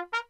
Thank you.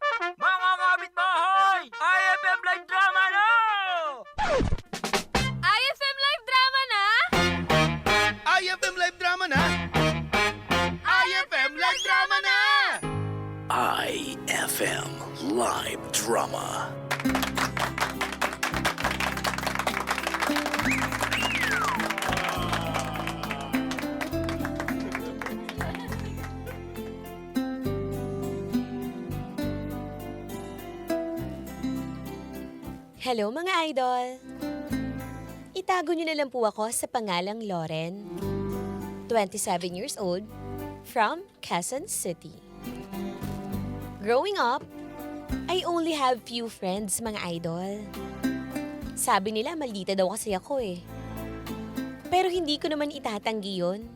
Lang po ako sa pangalang Lauren. 27 years old, from Quezon City. Growing up, I only have few friends mga idol. Sabi nila maldita daw kasi ako eh. Pero hindi ko naman itatanggi yun.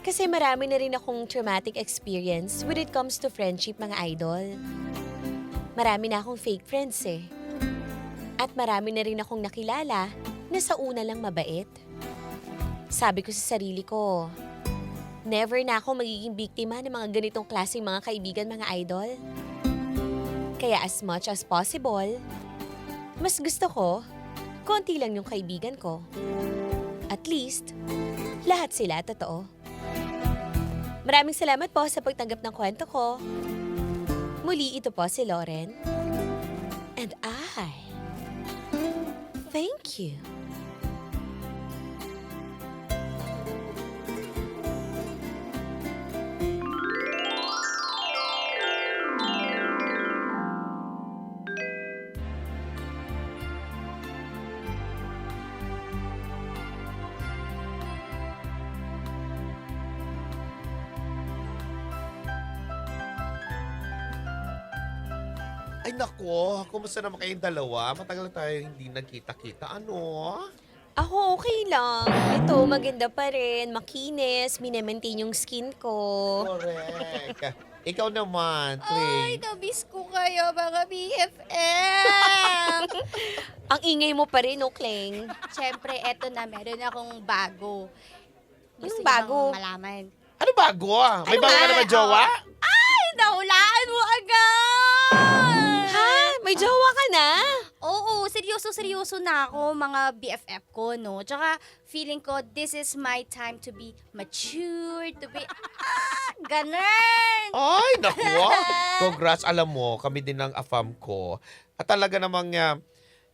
Kasi marami na rin akong traumatic experience when it comes to friendship mga idol. Marami na akong fake friends eh. At marami na rin akong nakilala na sa una lang mabait. Sabi ko sa sarili ko, never na ako magiging biktima ng mga ganitong klaseng mga kaibigan mga idol. Kaya as much as possible, mas gusto ko, konti lang yung kaibigan ko. At least, lahat sila totoo. Maraming salamat po sa pagtanggap ng kwento ko. Muli ito po si Lauren. And I Thank you. Ay nako, kumusta naman kayong dalawa? Matagal na tayo hindi nagkita-kita. Ano? Ako okay lang. Ito, maganda pa rin. Makinis. Minemaintain yung skin ko. Correct. Ikaw naman, Ay, Clay. nabis ko kayo, mga BFM! Ang ingay mo pa rin, no, Kleng? Siyempre, eto na, meron akong bago. Anong niyo bago? bang malaman? Ano bago ah? May Ano bago ka nga? naman, jowa? Ay, nahulaan mo agad! Ha? May jowa ka na? Oo, seryoso-seryoso na ako, mga BFF ko, no? Tsaka, feeling ko, this is my time to be mature, to be, ah, ganun! Ay, naku. Congrats. Alam mo, kami din ng afam ko. At talaga namang ah,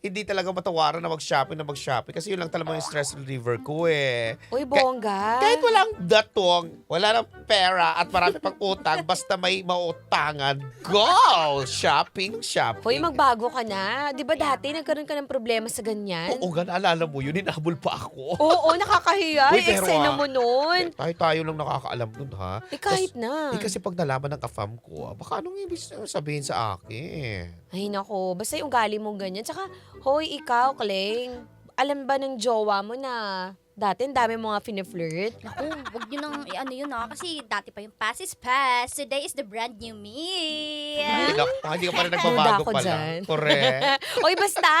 hindi talaga matawaran na mag-shopping na mag-shopping kasi yun lang talaga yung stress reliever ko eh. Uy, bongga. Kahit walang datong, wala nang pera at marami pang utang, basta may mautangan, go! Shopping, shopping. Hoy, magbago ka na. Di ba dati nagkaroon ka ng problema sa ganyan? Oo nga, naalala mo yun, inahabol pa ako. Oo, nakakahiya. Uy, Eh, pero eksena ah, mo nun. Tayo tayo lang nakakaalam nun ha. Eh, kahit na. Eh kasi pag nalaman ng kafam ko, ah, baka anong ibig sabihin sa akin? Ay, nako. Basta yung ugali mo ganyan. Tsaka, hoy, ikaw, Kleng. Alam ba ng jowa mo na dati ang dami mga fine-flirt? Naku, wag nyo nang ano yun ah, kasi dati pa yung past is past, today is the brand new me. Ay, naku, hindi ka pa rin Duda nagbabago ako pala. dyan. Correct. Oy, basta.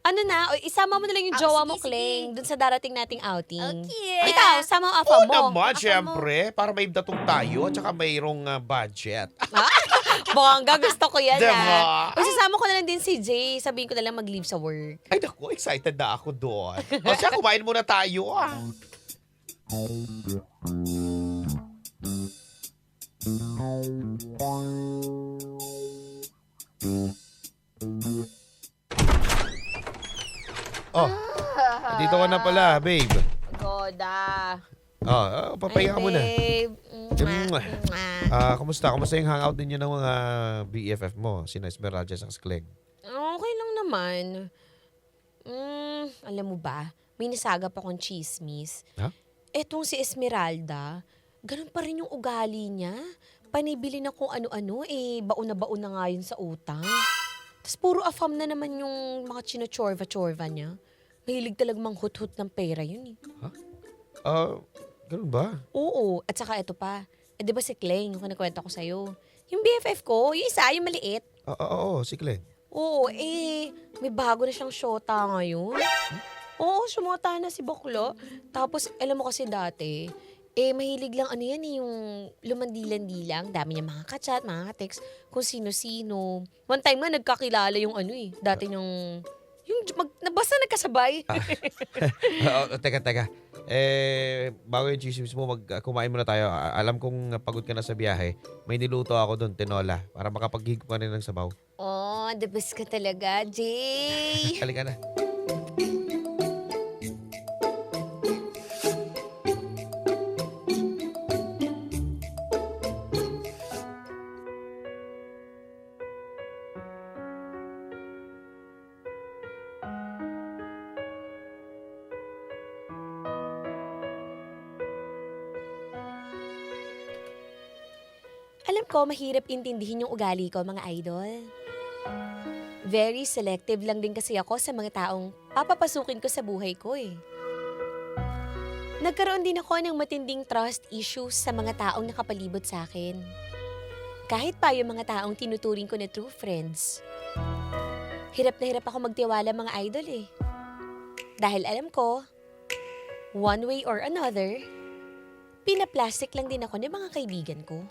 Ano na, oy, isama mo na lang yung Ah, jowa sige, mo, sige. Kleng, dun sa darating nating outing. Okay. Ikaw, sama ang afa Oo mo. naman, syempre. Para may datong tayo at saka mayroong ah, budget. Bongga, gusto ko yan Diba? ah. Uy, sasama ko na lang din si Jay. Sabihin ko na lang mag-leave sa work. Ay naku, excited na ako doon. O siya, kumain muna tayo ah. Oh, dito ka na pala, babe. Goda. Oh, oh papahinga ka muna. babe. Mwah. Ah, kumusta? Kumusta yung hangout ninyo ng mga BFF mo? Sina Esmeralda sa Kleng? Okay lang naman. Mm, alam mo ba, may nasagap akong chismis. Ha? Etong si Esmeralda, ganun pa rin yung ugali niya. Panibili na kung ano-ano, eh, baon na baon na nga yun sa utang. Tapos puro afam na naman yung mga chinochorva-chorva niya. Mahilig talagang manghut-hut ng pera yun eh. Ah, ganun ba? Oo, at saka ito pa. Eh, di ba si Kleng, yung kinakwento ko sa'yo? Yung BFF ko, yung isa, yung maliit. Oo, oo, oo, si Kleng. Oo, eh, may bago na siyang shota ngayon. Oo, sumota na si Boklo. Tapos, alam mo kasi dati, Eh, mahilig lang ano yan eh, yung lumandila-dilang. Dami niya mga kachat, mga text, kung sino-sino. One time nga, nagkakilala yung ano eh. Dati yung, yung mag, na- basta nagkasabay. Oo, teka, teka. Eh, bago yung chismis mo, mag, kumain muna tayo. A- Alam kong pagod ka na sa biyahe. May niluto ako doon, tinola, para makapaghigop ka rin ng sabaw. oh, the best ka talaga, Jay. Halika na. Alam ko, mahirap intindihin yung ugali ko, mga idol. Very selective lang din kasi ako sa mga taong papapasukin ko sa buhay ko eh. Nagkaroon din ako ng matinding trust issues sa mga taong nakapalibot sa akin. Kahit pa yung mga taong tinuturing ko na true friends. Hirap na hirap ako magtiwala mga idol eh. Dahil alam ko, one way or another, pinaplastic lang din ako ng mga kaibigan ko.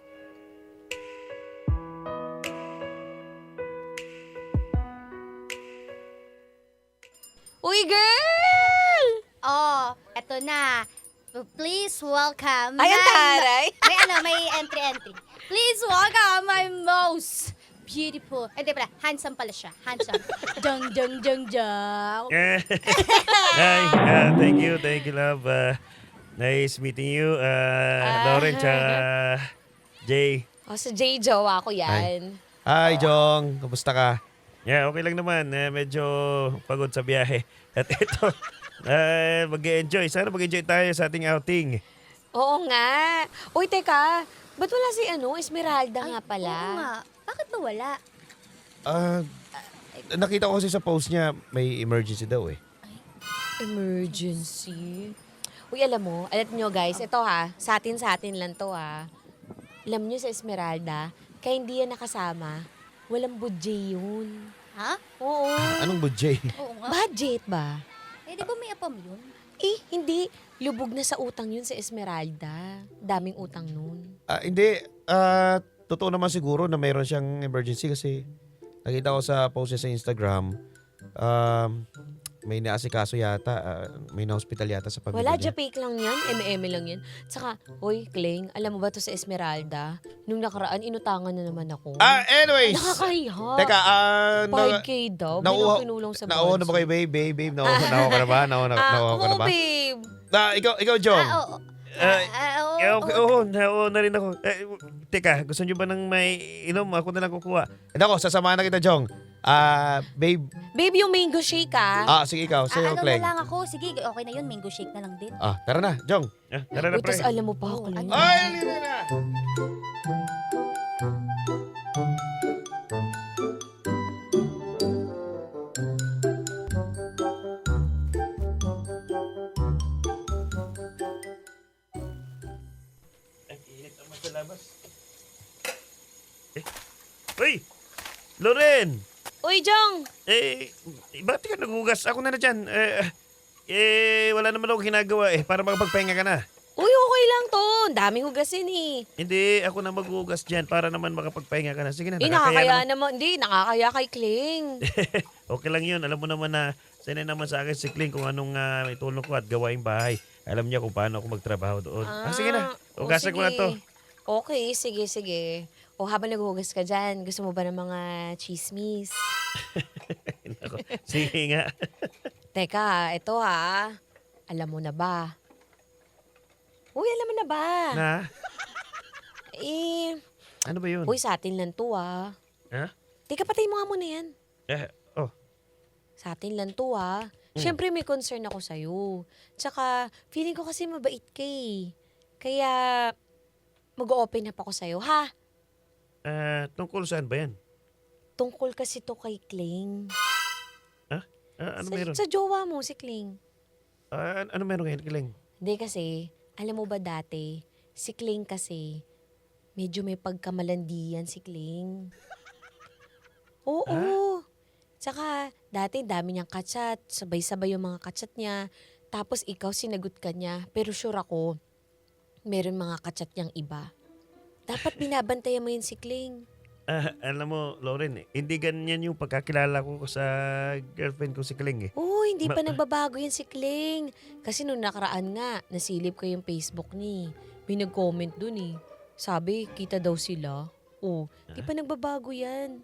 Uy, girl! Oh, eto na. Please welcome Ay, ang my- taray! may ano, may entry-entry. Please welcome my most beautiful. Eh, di pala, handsome pala siya. Handsome. Dong, dong, dong, dong. Hi, uh, thank you, thank you, love. Uh, nice meeting you, uh, Lauren, tsaka Jay. O, sa J. Jowa ko yan. Hi, Jong. Kamusta ka? Yeah, okay lang naman. Uh, medyo pagod sa biyahe. At ito, uh, mag-enjoy. Sana mag-enjoy tayo sa ating outing. Oo nga. Uy, teka. Ba't wala si ano, Esmeralda nga pala? Oo nga. Bakit ba wala? Ah, nakita ko kasi sa post niya, may emergency daw eh. Emergency. Uy, alam mo, alam nyo guys, ito ha, sa atin sa atin lang to ha. Alam nyo sa Esmeralda, kaya hindi yan nakasama, walang budget yun. Ha? Oo. Anong budget? Oo nga. Budget ba? Eh, di ba may apam yun? Eh, hindi. Lubog na sa utang yun sa Esmeralda. Daming utang nun. Ah, hindi. Ah, totoo naman siguro na mayroon siyang emergency kasi nakita ko sa post niya sa Instagram. Um, may naasikaso yata. ah, may na-hospital yata sa pamilya Wala, niya. japake lang yan. M&M lang yan. Tsaka, hoy, Kling, alam mo ba to sa Esmeralda? Nung nakaraan, inutangan na naman ako. Ah, anyways. Nakakahiya. Teka, ah, na, 5K daw. Bilang pinulong sa nauho na ba kayo, babe? Babe, babe, nauho, nauho ka na ba? Nauho, na, Ah, nauho ka na oo, ba? babe. Ah, ikaw, ikaw, Jong. Ah, oo. Ah, Ah, oo, eh, okay, oo, oo, na rin ako. Eh, teka, gusto nyo ba ng may inom? Ako na lang kukuha. Eh, Nako, sasamahan na kita, Jong. Ah, babe. Babe, yung mango shake ah. Ah, sige ikaw. Ah, Sa'yo, ano Clegg. na lang ako. Sige, okay na yun. Mango shake na lang din. Ah, tara na, Jong. Ah, tara na, Uy, pre. tas alam mo pa, Oo, Kling. ano? Ay, halika na. Ay, init naman sa labas. Eh, Uy! Loren! Uy, Jong! Eh, bakit ka nagugas? Ako na na dyan. Eh, eh, wala naman ako ginagawa eh, para makapagpahinga ka na. Uy, okay lang to. Ang Daming hugasin eh. Hindi, ako na maghugas dyan para naman makapagpahinga ka na. Sige na, Eh, nakakaya naman. naman. Hindi, nakakaya kay Kling. okay lang yun. Alam mo naman na sanay naman sa akin si Kling kung anong uh, may tulong ko at gawaing bahay. Alam niya kung paano ako magtrabaho doon. Ah, sige na. o Hugasan ko na sige. to. Okay, sige, sige. O habang naghuhugas ka dyan, gusto mo ba ng mga chismis? Nako, sige nga. Teka, ito ha. Alam mo na ba? Uy, alam mo na ba? na? Eh, Ano ba yun? uy, sa atin lang to ah. Ha? Teka, patay mo nga muna yan. Eh, oh. Sa atin lang to ah. Siyempre may concern ako sa'yo. Tsaka, feeling ko kasi mabait ka eh. Kaya, mag-open up ako sa'yo, ha? Ah, tungkol saan ba yan? Tungkol kasi to kay Kling. Ah, ano sa, meron? sa jowa mo, si Kling. Ah, ano meron ngayon, Kiling? Hindi kasi, alam mo ba dati, si Kling kasi, medyo may pagkamalandian si Kling. Oo. Tsaka, dati dami niyang kachat, sabay-sabay yung mga kachat niya. Tapos ikaw sinagot ka niya, pero sure ako, meron mga kachat niyang iba. Dapat binabantayan mo yun si Kling. Ah, alam mo, Lauren, eh, hindi ganyan yung pagkakilala ko sa girlfriend ko si Kling eh. Oo, hindi pa Ma- nagbabago yan si Kling. Kasi nung nakaraan nga, nasilip ko yung Facebook ni. May nag-comment dun eh. Sabi, kita daw sila. Oo, hindi pa nagbabago yan.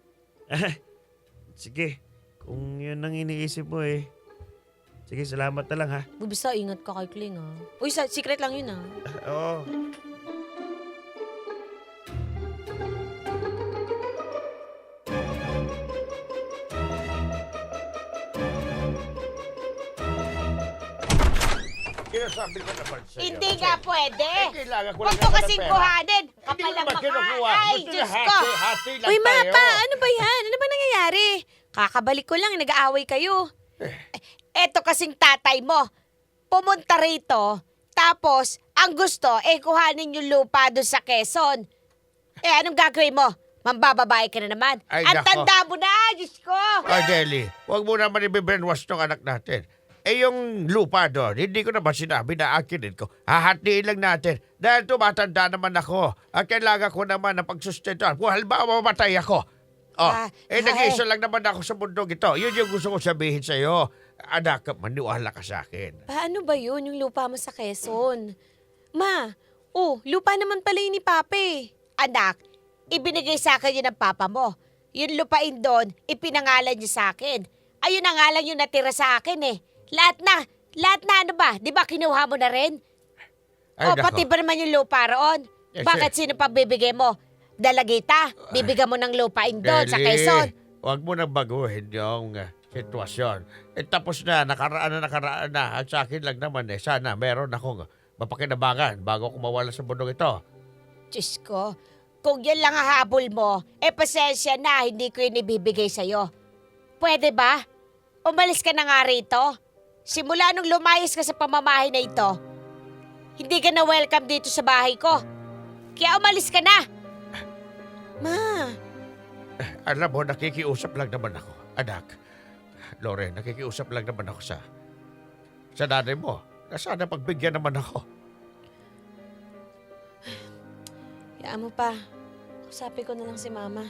Sige, kung yun ang iniisip mo eh. Sige, salamat na lang ha. Basta ingat ka kay Kling ah. Uy, sa- secret lang yun ah. Oo. Sinasabi ko naman sa'yo. Hindi nga pwede. Eh, kailangan ko Huwag lang mo naman ng kasing pera. kuhanin. Hindi Kapal ko ang naman mukha. kinukuha. Ay, Gusto Diyos niya ko. hati, hati lang Uy, tayo. Mapa, ano ba yan? Ano ba nangyayari? Kakabalik ko lang, nag-aaway kayo. Eh. Eto kasing tatay mo, pumunta rito, tapos ang gusto, eh kuhanin yung lupa doon sa Quezon. Eh, anong gagawin mo? Mambababae ka na naman. Ay, ang nako. tanda mo na, Diyos ko! Adeli, huwag mo naman i-brainwash ng anak natin. Eh yung lupa doon, hindi ko naman sinabi na akinin ko. Hahatiin lang natin. Dahil tumatanda naman ako. Ang kailangan ko naman na pagsustentuhan. Kung halimbawa mamatay ako. Oh, Ah, eh nag-isa lang naman ako sa mundong ito. Yun yung gusto ko sabihin sa'yo. Anak, maniwala ka sa akin. Paano ba yun, yung lupa mo sa Quezon? Ma, oh, lupa naman pala yun ni Pape. Anak, ibinigay sa akin yun ng papa mo. Yung lupain doon, ipinangalan niya sa akin. Ayun ang nga lang yung natira sa akin eh. Lahat na, lahat na ano ba? Di ba kinuha mo na rin? Ay, o nako. pati ba naman yung lupa roon? Yes, Bakit sino pa bibigay mo? Dalagita, bibigyan mo ng lupain doon sa Quezon. Huwag mo nang baguhin yung uh, sitwasyon. Eh, tapos na, nakaraan na nakaraan na. At sa akin lang naman eh, sana meron akong mapakinabangan bago ako mawala sa bundok ito. Diyos ko, kung yan lang ang habol mo, eh pasensya na, hindi ko yun ibibigay sa'yo. Pwede ba? Umalis ka na nga rito. Simula nung lumayas ka sa pamamahay na ito, hindi ka na welcome dito sa bahay ko. Kaya umalis ka na. Ma, Alam mo, nakikiusap lang naman ako, anak. Loren, nakikiusap lang naman ako sa sa nanay mo. Na sana pagbigyan naman ako. hayaan mo pa. Usapin ko na lang si Mama.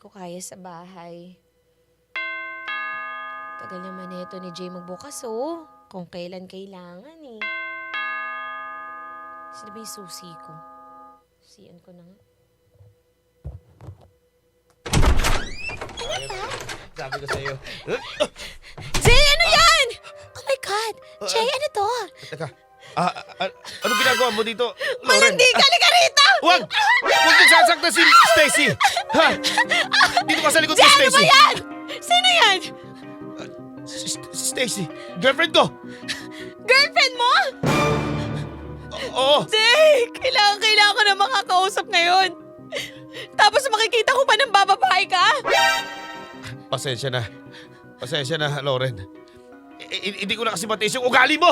Ko kaya sa bahay. Tagal naman nito ni Jay magbukas, oh. Kung kailan kailangan, eh. Sino ba yung susi ko? Susian ko na nga. Sabi ko sa iyo. Jay, ano yan? Oh my God! Jay, ano to? Teka, ah, ah, ano ginagawa mo dito, Loren? Malandi ka, halika rito! Huwag! Huwag niyo sasaktan si Stacy! Ha? Dito ka sa likod ni Jay, ano ba Stacy! yan? Sino yan? Si si Stacy! Girlfriend ko! Girlfriend mo? Oo! Jay, kailangan, kailangan ko na makakausap ngayon. Tapos makikita ko pa ng bababae ka? Pasensya na. Pasensya na, i- hindi ko na kasi matiis yung ugali mo!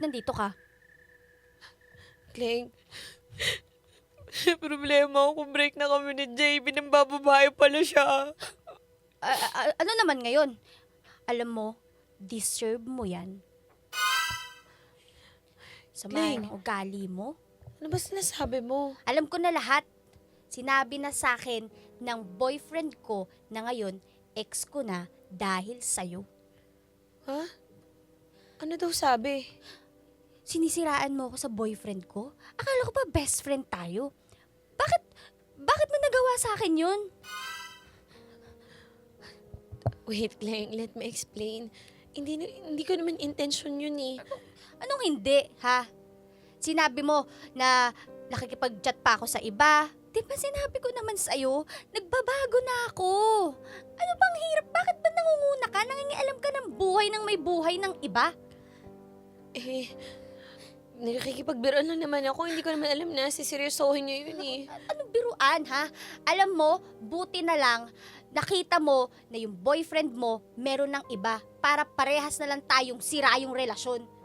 Ba't nandito ka? Kling. Problema ako kung break na kami ni Jay. Binambababae pala siya. A- a- ano naman ngayon? Alam mo, deserve mo yan. Sama Ling. ng ugali mo. Ano ba sinasabi mo? Alam ko na lahat. Sinabi na sa akin ng boyfriend ko na ngayon, ex ko na dahil sa'yo. Ha? Ano daw sabi? Sinisiraan mo ako sa boyfriend ko? Akala ko ba best friend tayo? Bakit, bakit mo nagawa sa akin yun? Wait, Kling. Let me explain. Hindi, hindi ko naman intention yun eh. Anong hindi, ha? Sinabi mo na nakikipag-chat pa ako sa iba, Di ba sinabi ko naman sa'yo, nagbabago na ako. Ano bang hirap? Bakit ba nangunguna ka? Nangingialam ka ng buhay ng may buhay ng iba? Eh, nakikipagbiroan lang naman ako. Hindi ko naman alam na siseryosohin niyo yun eh. Anong biruan, ha? Alam mo, buti na lang, nakita mo na yung boyfriend mo meron ng iba para parehas na lang tayong sira yung relasyon.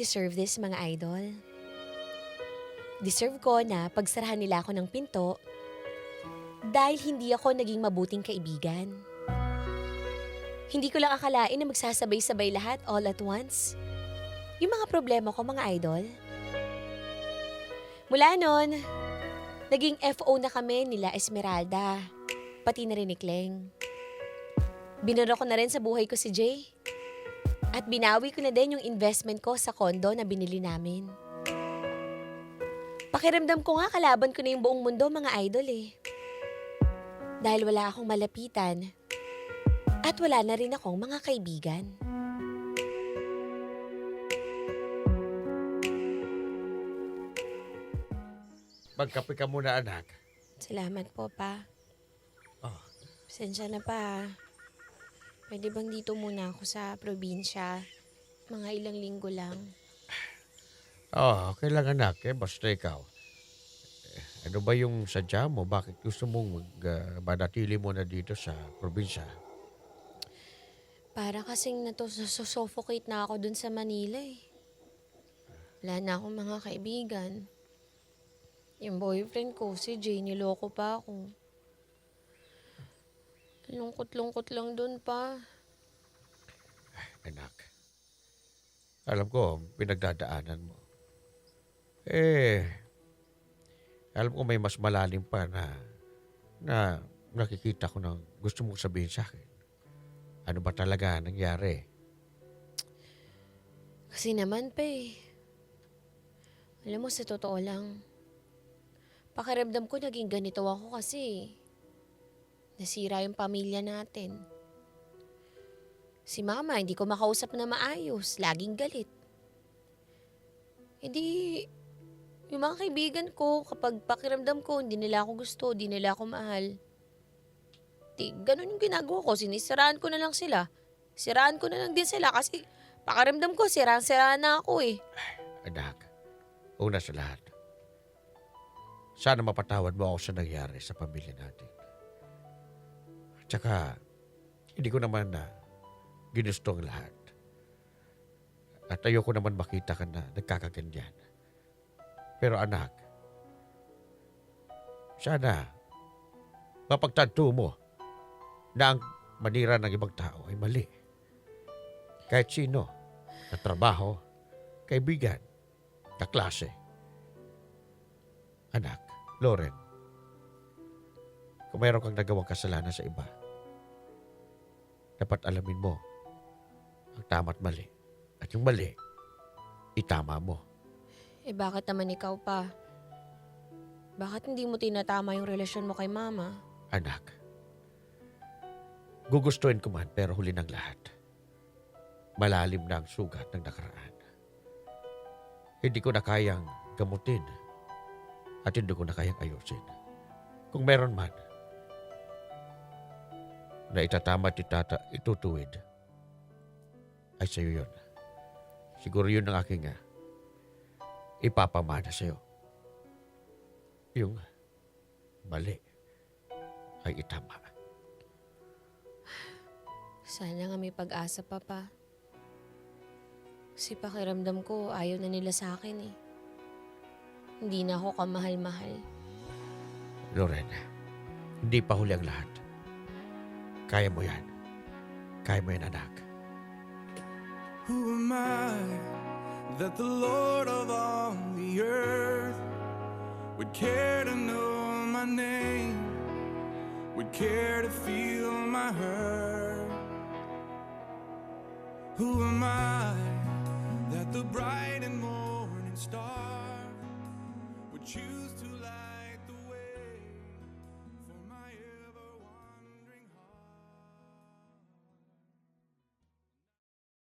Deserve this, mga idol. Deserve ko na pagsarahan nila ako ng pinto dahil hindi ako naging mabuting kaibigan. Hindi ko lang akalain na magsasabay-sabay lahat all at once. Yung mga problema ko, mga idol. Mula noon, naging FO na kami nila Esmeralda, pati na rin ni Kleng. Binura ko na rin sa buhay ko si Jay. At binawi ko na din yung investment ko sa kondo na binili namin. Pakiramdam ko nga kalaban ko na yung buong mundo mga idol eh. Dahil wala akong malapitan. At wala na rin akong mga kaibigan. Magkape ka muna, anak. Salamat po pa. Oh. Pasensya na pa. Pwede bang dito muna ako sa probinsya? Mga ilang linggo lang. Oh, okay lang, anak. Eh, basta ikaw. Eh, Ano ba yung sadya mo? Bakit gusto mong mag, uh, manatili mo na dito sa probinsya? Para kasing nato-suffocate na ako dun sa Manila eh. Wala na akong mga kaibigan. Yung boyfriend ko, si Jay, niloko pa ako. Lungkot-lungkot lang dun pa. anak. Alam ko, pinagdadaanan mo. Eh, alam ko may mas malalim pa na, na nakikita ko na gusto mong sabihin sa akin. Ano ba talaga nangyari? Kasi naman pa eh. Alam mo, sa totoo lang, pakiramdam ko naging ganito ako kasi nasira yung pamilya natin. Si mama, hindi ko makausap na maayos. Laging galit. Hindi, yung mga kaibigan ko, kapag pakiramdam ko, hindi nila ako gusto, hindi nila ako mahal. Di, ganun yung ginagawa ko. Sinisiraan ko na lang sila. Siraan ko na lang din sila kasi pakiramdam ko, siraan-siraan na ako eh. Anak, una sa lahat, sana mapatawad mo ako sa nangyari sa pamilya natin. Tsaka, hindi ko naman na ginusto ang lahat. At ayoko naman makita ka na nagkakaganyan. Pero anak, sana mapagtanto mo na ang manira ng ibang tao ay mali. Kahit sino, na trabaho, kaibigan, kaklase. Anak, Loren, kung mayroon kang nagawang kasalanan sa iba, dapat alamin mo ang tama at mali. At yung mali, itama mo. Eh bakit naman ikaw pa? Bakit hindi mo tinatama yung relasyon mo kay mama? Anak, gugustuhin ko man pero huli ng lahat. Malalim na ang sugat ng nakaraan. Hindi ko na kayang gamutin at hindi ko na kayang ayusin. Kung meron man na itatama at itata, itutuwid, ay sa'yo yun. Siguro yun ang aking ah, ipapamana sa'yo. Yung mali ay itama. Sana nga may pag-asa pa pa. Kasi pakiramdam ko ayaw na nila sa akin eh. Hindi na ako kamahal-mahal. Lorena, hindi pa huli ang lahat. Kaya mo yan. Kaya mo yan, anak. Who am I that the Lord of all the earth would care to know my name, would care to feel my hurt? Who am I that the bright and morning star would choose?